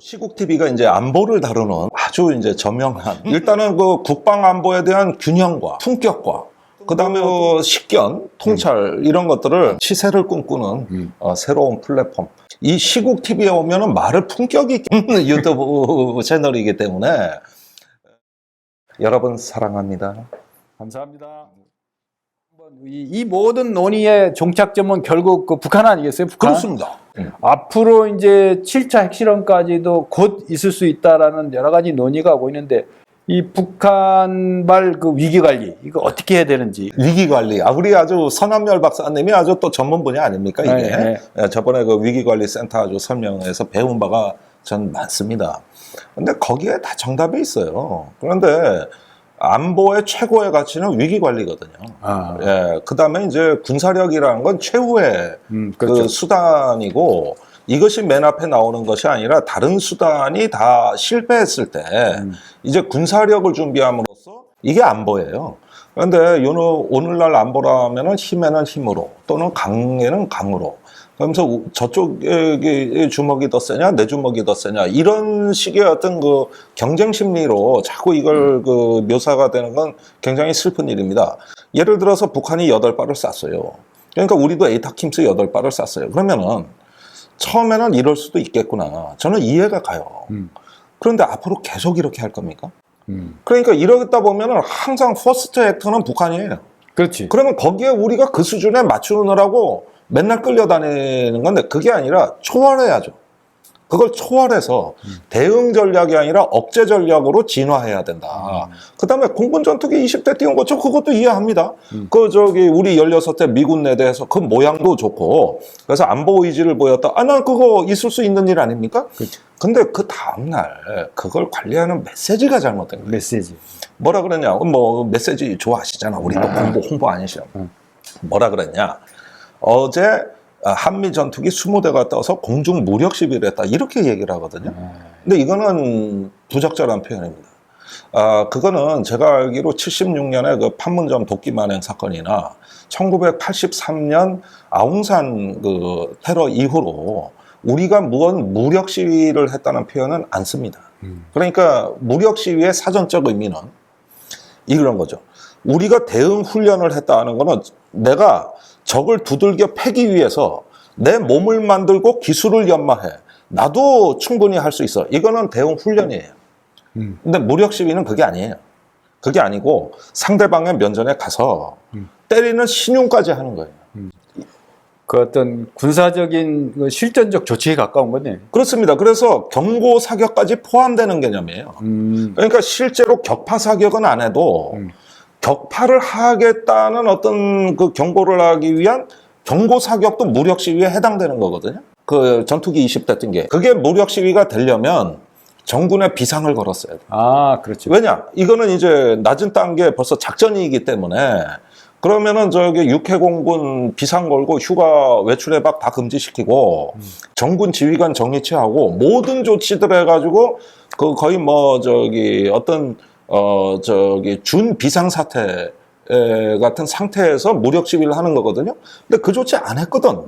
시국 TV가 이제 안보를 다루는 아주 이제 저명한 일단은 그 국방 안보에 대한 균형과 품격과 그다음에 그 식견, 통찰 이런 것들을 시세를 꿈꾸는 음. 어, 새로운 플랫폼. 이 시국 TV에 오면은 말을 품격 있게 유튜브 채널이기 때문에 여러분 사랑합니다. 감사합니다. 이, 이 모든 논의의 종착점은 결국 그 북한 아니겠어요? 북한. 그렇습니다. 앞으로 이제 7차 핵실험까지도 곧 있을 수 있다라는 여러 가지 논의가 오고 있는데 이 북한발 그 위기 관리 이거 어떻게 해야 되는지. 위기 관리. 아, 우리 아주 선남열 박사님이 아주 또 전문 분야 아닙니까, 이게? 네, 네. 예, 저번에 그 위기 관리 센터 아주 설명해서 배운 바가 전 많습니다. 근데 거기에 다 정답이 있어요. 그런데 안보의 최고의 가치는 위기 관리거든요. 아, 예, 그 다음에 이제 군사력이라는 건 최후의 음, 그 그렇죠. 수단이고 이것이 맨 앞에 나오는 것이 아니라 다른 수단이 다 실패했을 때 음. 이제 군사력을 준비함으로써 이게 안보예요. 그런데 요는 오늘날 안보라면은 힘에는 힘으로 또는 강에는 강으로 그러면서 우- 저쪽의 주먹이 더 세냐 내 주먹이 더 세냐 이런 식의 어떤 그 경쟁 심리로 자꾸 이걸 그 묘사가 되는 건 굉장히 슬픈 일입니다. 예를 들어서 북한이 여덟 발을 쐈어요. 그러니까 우리도 에이타킴스 여덟 발을 쐈어요. 그러면은 처음에는 이럴 수도 있겠구나. 저는 이해가 가요. 음. 그런데 앞으로 계속 이렇게 할 겁니까? 음. 그러니까 이러다 보면은 항상 퍼스트 액터는 북한이에요. 그렇지. 그러면 거기에 우리가 그 수준에 맞추느라고 맨날 끌려다니는 건데 그게 아니라 초월해야죠. 그걸 초월해서 대응 전략이 아니라 억제 전략으로 진화해야 된다. 그 다음에 공군 전투기 20대 띄운 거, 저 그것도 이해합니다. 그, 저기, 우리 16대 미군 내대에서 그 모양도 좋고, 그래서 안보 의지를 보였다. 아, 난 그거 있을 수 있는 일 아닙니까? 그렇죠. 근데 그 다음날 그걸 관리하는 메시지가 잘못된 거예요. 메시지. 뭐라 그랬냐? 뭐 메시지 좋아하시잖아. 우리 또 공보 홍보 아니시죠? 음. 뭐라 그랬냐? 어제 아, 한미 전투기 20대가 떠서 공중 무력 시비를 했다. 이렇게 얘기를 하거든요. 근데 이거는 부적절한 표현입니다. 아, 그거는 제가 알기로 76년에 그 판문점 도끼 만행 사건이나 1983년 아웅산 그 테러 이후로 우리가 무언 무력 시위를 했다는 표현은 안 씁니다. 음. 그러니까 무력 시위의 사전적 의미는 이런 거죠. 우리가 대응 훈련을 했다는 거는 내가 적을 두들겨 패기 위해서 내 몸을 만들고 기술을 연마해. 나도 충분히 할 수 있어. 이거는 대응 훈련이에요. 음. 근데 무력 시위는 그게 아니에요. 그게 아니고 상대방의 면전에 가서 음. 때리는 신용까지 하는 거예요. 그 어떤 군사적인 그 실전적 조치에 가까운 거네. 그렇습니다. 그래서 경고 사격까지 포함되는 개념이에요. 음. 그러니까 실제로 격파 사격은 안 해도 음. 격파를 하겠다는 어떤 그 경고를 하기 위한 경고 사격도 무력 시위에 해당되는 거거든요. 그 전투기 20대 뜬 게. 그게 무력 시위가 되려면 정군에 비상을 걸었어야 돼. 아, 그렇죠. 왜냐? 이거는 이제 낮은 단계 벌써 작전이기 때문에 그러면은 저기 육해공군 비상 걸고 휴가 외출 해박 다 금지시키고 정군 지휘관 정리치하고 모든 조치들 해가지고 그 거의 뭐 저기 어떤 어 저기 준 비상 사태 에, 같은 상태에서 무력 시위를 하는 거거든요. 근데 그 조치 안 했거든.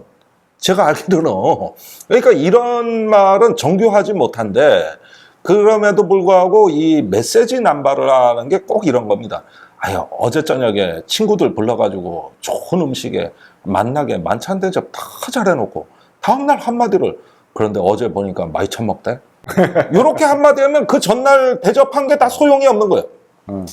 제가 알기로는 그러니까 이런 말은 정교하지 못한데 그럼에도 불구하고 이 메시지 남발을 하는 게 꼭 이런 겁니다. 아유 어제 저녁에 친구들 불러가지고 좋은 음식에 만나게 만찬 대접 다 잘해놓고 다음날 한마디를 그런데 어제 보니까 많이 처먹대. 이렇게 한마디 하면 그 전날 대접한 게 다 소용이 없는 거예요. 음.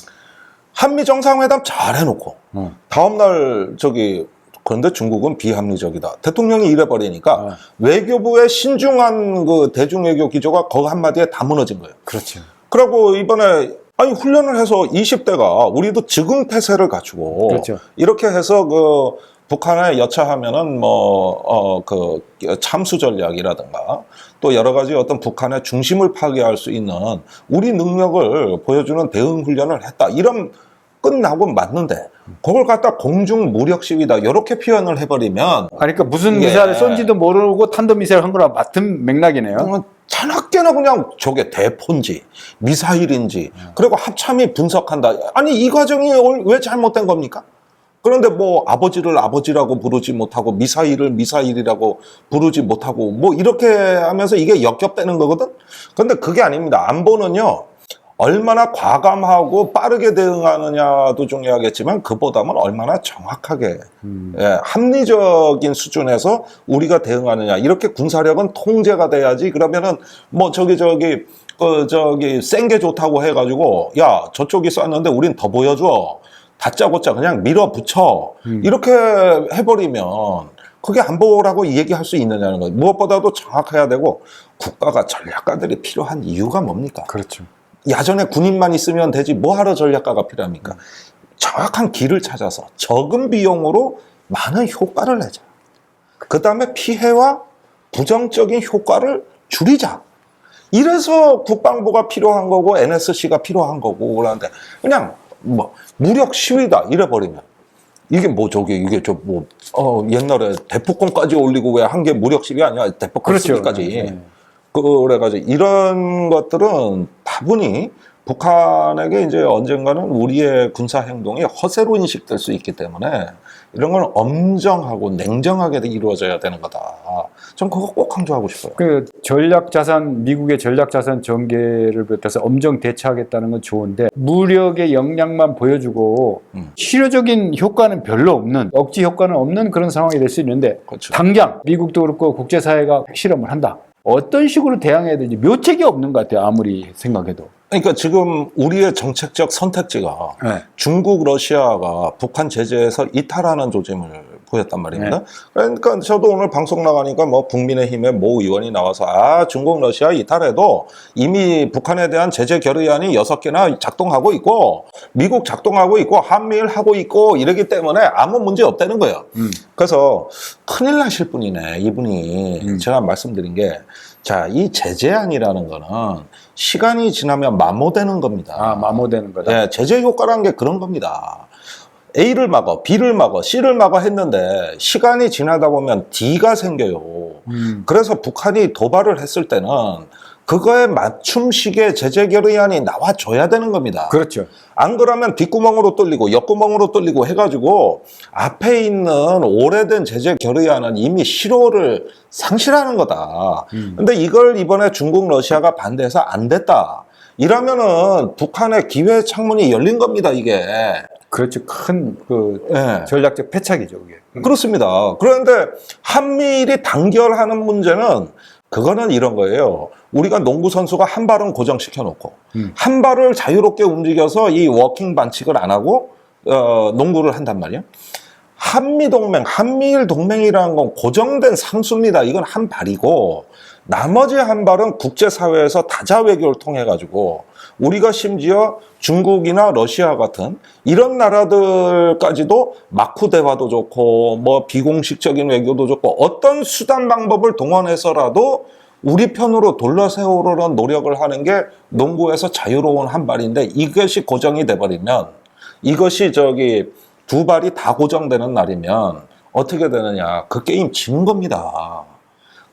한미 정상회담 잘 해놓고 음. 다음날 저기 그런데 중국은 비합리적이다. 대통령이 이래버리니까 아. 외교부의 신중한 그 대중외교 기조가 거 한마디에 다 무너진 거예요. 그렇죠. 그리고 이번에 아니 훈련을 해서 20대가 우리도 즉응 태세를 갖추고 그렇죠. 이렇게 해서 그 북한에 여차하면은 뭐 어 그 참수 전략이라든가 또 여러 가지 어떤 북한의 중심을 파괴할 수 있는 우리 능력을 보여주는 대응 훈련을 했다. 이런 끝나고 맞는데 그걸 갖다 공중 무력 시위다 이렇게 표현을 해버리면 아니, 그러니까 무슨 이게- 미사를 쏜지도 모르고 탄도 미사일 한 거랑 같은 맥락이네요. 어, 자나깨나 그냥 저게 대포인지 미사일인지 그리고 합참이 분석한다. 아니 이 과정이 왜 잘못된 겁니까? 그런데 뭐 아버지를 아버지라고 부르지 못하고 미사일을 미사일이라고 부르지 못하고 뭐 이렇게 하면서 이게 역겹다는 거거든. 근데 그게 아닙니다. 안보는요. 얼마나 과감하고 빠르게 대응하느냐도 중요하겠지만 그보다는 얼마나 정확하게 음. 예, 합리적인 수준에서 우리가 대응하느냐 이렇게 군사력은 통제가 돼야지 그러면은 뭐 저기 저기 그 저기 센 게 좋다고 해가지고 야 저쪽이 쐈는데 우린 더 보여줘 다짜고짜 그냥 밀어붙여 음. 이렇게 해버리면 그게 안보라고 얘기할 수 있느냐는 거예요 무엇보다도 정확해야 되고 국가가 전략가들이 필요한 이유가 뭡니까 그렇죠. 야전에 군인만 있으면 되지 뭐하러 전략가가 필요합니까? 정확한 길을 찾아서 적은 비용으로 많은 효과를 내자. 그 다음에 피해와 부정적인 효과를 줄이자. 이래서 국방부가 필요한 거고 NSC가 필요한 거고 그러는데 그냥 뭐 무력 시위다 이래 버리면 이게 뭐 저기 이게 저 뭐 어 옛날에 대포권까지 올리고 왜 한 게 무력 시위 아니야 대포권 그렇죠. 쓰기까지 네. 그래가지고 이런 것들은 다분히 북한에게 이제 언젠가는 우리의 군사 행동이 허세로 인식될 수 있기 때문에 이런 건 엄정하고 냉정하게 이루어져야 되는 거다. 전 그거 꼭 강조하고 싶어요. 그 전략 자산 미국의 전략 자산 전개를 비롯해서 엄정 대처하겠다는 건 좋은데 무력의 역량만 보여주고 음. 실효적인 효과는 별로 없는 억지 효과는 없는 그런 상황이 될 수 있는데 그렇죠. 당장 미국도 그렇고 국제사회가 핵실험을 한다. 어떤 식으로 대항해야 되는지 묘책이 없는 것 같아요. 아무리 생각해도. 그러니까 지금 우리의 정책적 선택지가 네. 중국, 러시아가 북한 제재에서 이탈하는 조짐을 보였단 말입니다. 네. 그러니까 저도 오늘 방송 나가니까 뭐 국민의힘의 모 의원이 나와서 아 중국, 러시아 이탈해도 이미 북한에 대한 제재 결의안이 여섯 개나 작동하고 있고 미국 작동하고 있고 한미일 하고 있고 이러기 때문에 아무 문제 없다는 거예요. 음. 그래서 큰일 나실 분이네 이분이 음. 제가 말씀드린 게. 자, 이 제재안이라는 거는 시간이 지나면 마모되는 겁니다. 아, 마모되는 거다. 네, 제재 효과라는 게 그런 겁니다. A를 막어, B를 막어, C를 막어 했는데 시간이 지나다 보면 D가 생겨요. 음. 그래서 북한이 도발을 했을 때는 그거에 맞춤식의 제재 결의안이 나와줘야 되는 겁니다. 그렇죠. 안 그러면 뒷구멍으로 뚫리고 옆구멍으로 뚫리고 해가지고 앞에 있는 오래된 제재 결의안은 이미 실효를 상실하는 거다. 음. 근데 이걸 이번에 중국, 러시아가 반대해서 안 됐다. 이러면은 북한의 기회 창문이 열린 겁니다, 이게. 그렇죠. 큰그 예. 전략적 패착이죠, 그게. 그렇습니다. 그런데 한미일이 단결하는 문제는 그거는 이런 거예요. 우리가 농구 선수가 한 발은 고정시켜 놓고 음. 한 발을 자유롭게 움직여서 이 워킹 반칙을 안 하고 어, 농구를 한단 말이에요. 한미 동맹, 한미일 동맹이라는 건 고정된 상수입니다. 이건 한 발이고 나머지 한 발은 국제사회에서 다자 외교를 통해 가지고 우리가 심지어 중국이나 러시아 같은 이런 나라들까지도 마쿠 대화도 좋고 뭐 비공식적인 외교도 좋고 어떤 수단 방법을 동원해서라도 우리 편으로 돌려 세우려는 노력을 하는 게 농구에서 자유로운 한 발인데 이것이 고정이 돼 버리면 이것이 저기 두 발이 다 고정되는 날이면 어떻게 되느냐 그 게임 지는 겁니다.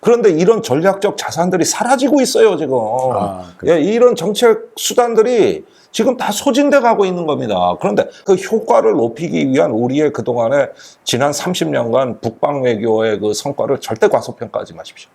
그런데 이런 전략적 자산들이 사라지고 있어요 지금. 아, 예, 이런 정책 수단들이 지금 다 소진돼 가고 있는 겁니다. 그런데 그 효과를 높이기 위한 우리의 그동안의 지난 30년간 북방 외교의 그 성과를 절대 과소평가하지 마십시오.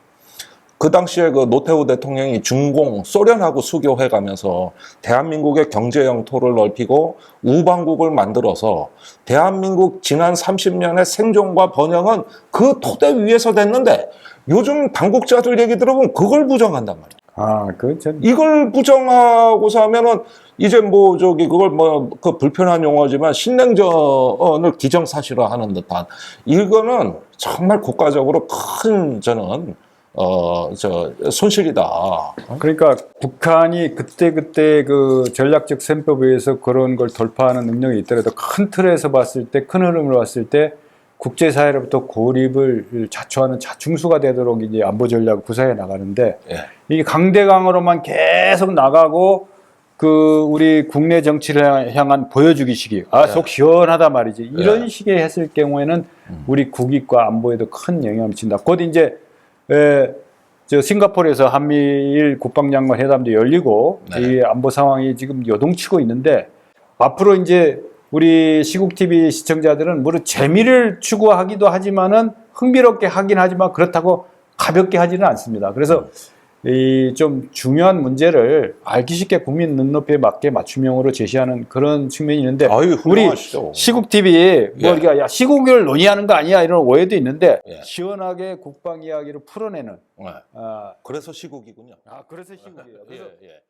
그 당시에 그 노태우 대통령이 중공 소련하고 수교해 가면서 대한민국의 경제 영토를 넓히고 우방국을 만들어서 대한민국 지난 30년의 생존과 번영은 그 토대 위에서 됐는데 요즘 당국자들 얘기 들어보면 그걸 부정한단 말이에요. 아, 그 전, 이걸 부정하고서 하면은 이제 뭐 저기 그걸 뭐 그 불편한 용어지만 신냉전을 기정사실화 하는 듯한 이거는 정말 국가적으로 큰 저는 어 저 손실이다. 그러니까 북한이 그때그때 그 전략적 셈법에 의해서 그런 걸 돌파하는 능력이 있더라도 큰 틀에서 봤을 때, 큰 흐름으로 봤을 때 국제사회로부터 고립을 자초하는 자충수가 되도록 이제 안보 전략을 구사해 나가는데 예. 이게 강대강으로만 계속 나가고 그 우리 국내 정치를 향한 보여주기 시기 아속 시원하다 말이지 이런 네. 식의 했을 경우에는 우리 국익과 안보에도 큰 영향을 미친다. 곧 이제 에, 저 싱가포르에서 한미일 국방장관 회담도 열리고 네. 이 안보 상황이 지금 요동치고 있는데 앞으로 이제 우리 시국 TV 시청자들은 물론 재미를 추구하기도 하지만은 흥미롭게 하긴 하지만 그렇다고 가볍게 하지는 않습니다. 그래서 이 좀 중요한 문제를 알기 쉽게 국민 눈높이에 맞게 맞춤형으로 제시하는 그런 측면이 있는데 아유, 우리 훌륭하시죠. 시국 TV 뭐 예. 우리가 야 시국을 논의하는 거 아니야 이런 오해도 있는데 예. 시원하게 국방 이야기를 풀어내는 네. 아, 그래서 시국이군요. 아 그래서 시국이에요. 그래서 예, 예.